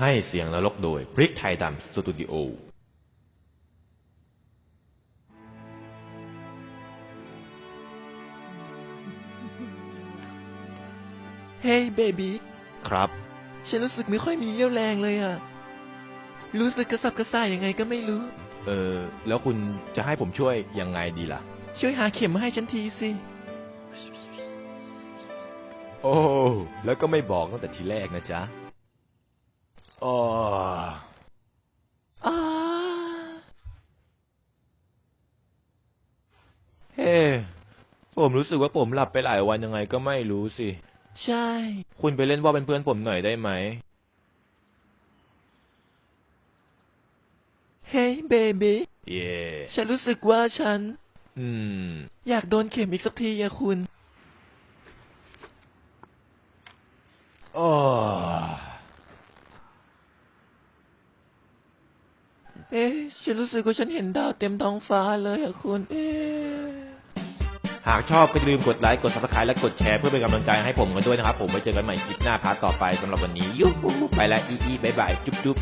ให้เสียงนรกโดยพริกไทยดำสตูดิโอเฮ้ยเบบี้ครับ ฉันรู้สึกไม่ค่อยมีเรี่ยวแรงเลยอะรู้สึกกระสับกระส่ายยังไงก็ไม่รู้ เออ แล้วคุณจะให้ผมช่วยยังไงดีล่ะ ช่วยหาเข็มมาให้ฉันทีสิ โอ้ แล้วก็ไม่บอกตั้งแต่ทีแรกนะจ๊ะ อ๋ออ้าเฮ้ผมรู้สึกว่าผมหลับไปหลายวันยังไงก็ไม่รู้สิ ใช่ คุณไปเล่นว่าเป็นเพื่อนผมหน่อยได้ไหม เฮ้ยเบบี้เย่ฉันรู้สึกว่าฉัน อืม อยากโดนเข็มอีกสักทีอะคุณ อ๋อ เอ๊ะ ฉันรู้สึกว่าฉันเห็นดาวเต็มท้องฟ้าเลยอะคุณ เอ๊ะ หากชอบก็อย่าลืมกดไลค์ กด subscribe และกดแชร์เพื่อเป็นกำลังใจให้ผมกันด้วยนะครับ ผมไว้เจอกันใหม่คลิปหน้าพาร์ทต่อไปสำหรับวันนี้ยูหูไปแล้วอีอีบายบายจุ๊บจุ๊บ